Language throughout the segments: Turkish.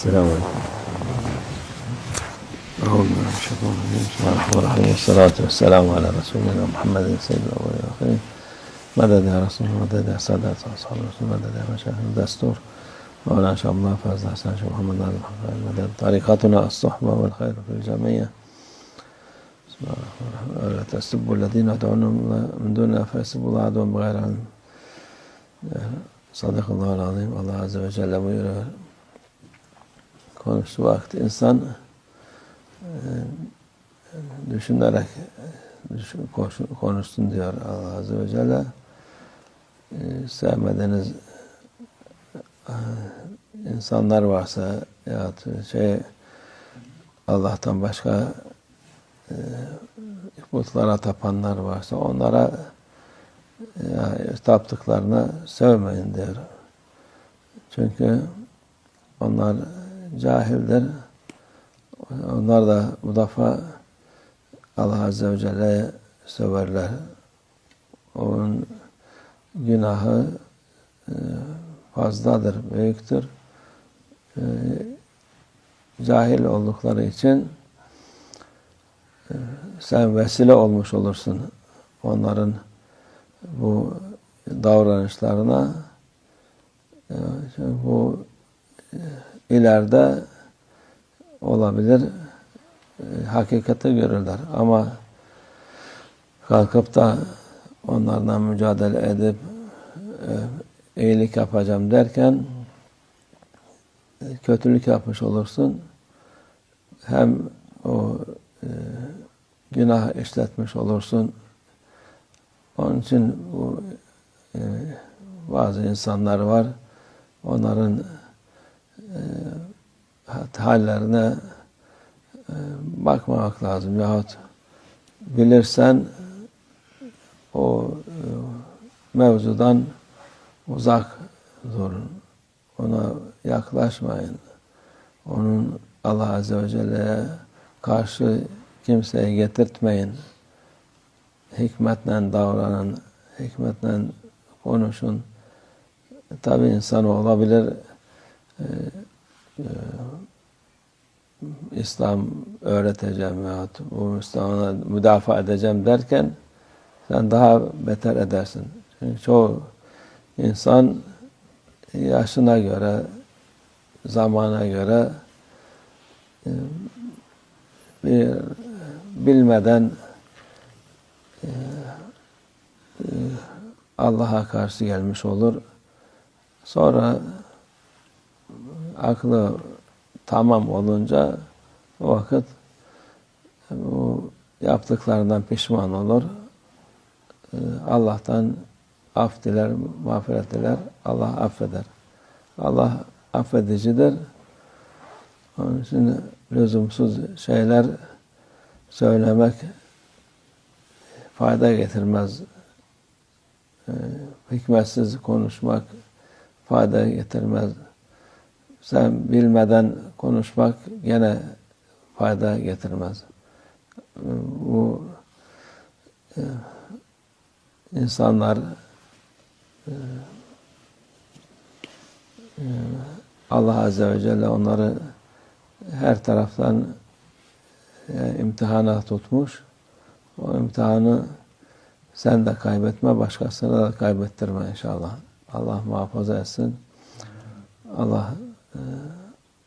السلام عليكم. أعوذ بالله من الشيطان الرجيم. بسم الله الرحمن الرحيم. والصلاة والسلام على رسولنا محمد سيد الأولين والآخرين. مدد يا رسول الله مدد يا سادات أصحاب الرسول مدد يا مشايخ الدستور مولانا شاء الله فاز حسن شيخ محمد نادر محمد مدد طريقتنا الصحبة والخير في الجميع. بسم الله الرحمن الرحيم. ولا تسبوا الذين يدعون من دوننا فيسبوا الله عدوا بغير علم. azim. Allah Azze ve Celle buyuruyor. Konuştuğu vakti insan e, düşünerek düşün, konuşsun diyor Allah Azze ve Celle. E, sevmediğiniz e, insanlar varsa ya şey Allah'tan başka e, putlara tapanlar varsa onlara yani taptıklarını sevmeyin diyor. Çünkü onlar cahildir. Onlar da bu defa Allah Azze ve Celle'ye söverler. Onun günahı fazladır, büyüktür. Cahil oldukları için sen vesile olmuş olursun. Onların bu davranışlarına bu ileride olabilir. Hakikati görürler. Ama kalkıp da onlardan mücadele edip iyilik yapacağım derken kötülük yapmış olursun. Hem o günah işletmiş olursun. Onun için bu e, bazı insanlar var. Onların e, hallerine e, bakmamak lazım. Yahut bilirsen o e, mevzudan uzak durun. Ona yaklaşmayın. Onun Allah Azze ve Celle'ye karşı kimseye getirtmeyin hikmetle davranın, hikmetle konuşun. Tabi insan olabilir. Ee, e, İslam öğreteceğim veyahut bu İslam'a müdafaa edeceğim derken sen daha beter edersin. Çünkü çoğu insan yaşına göre, zamana göre e, bir bilmeden Allah'a karşı gelmiş olur. Sonra aklı tamam olunca o vakit bu yaptıklarından pişman olur. Allah'tan af diler, mağfiret diler. Allah affeder. Allah affedicidir. Onun için lüzumsuz şeyler söylemek fayda getirmez. E, hikmetsiz konuşmak fayda getirmez. Sen bilmeden konuşmak gene fayda getirmez. Bu e, insanlar e, e, Allah Azze ve Celle onları her taraftan imtihana tutmuş o imtihanı sen de kaybetme, başkasına da kaybettirme inşallah. Allah muhafaza etsin. Allah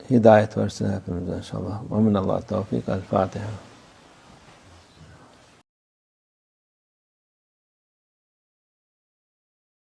hidayet versin hepimize inşallah. Ve minallah tevfik. El Fatiha.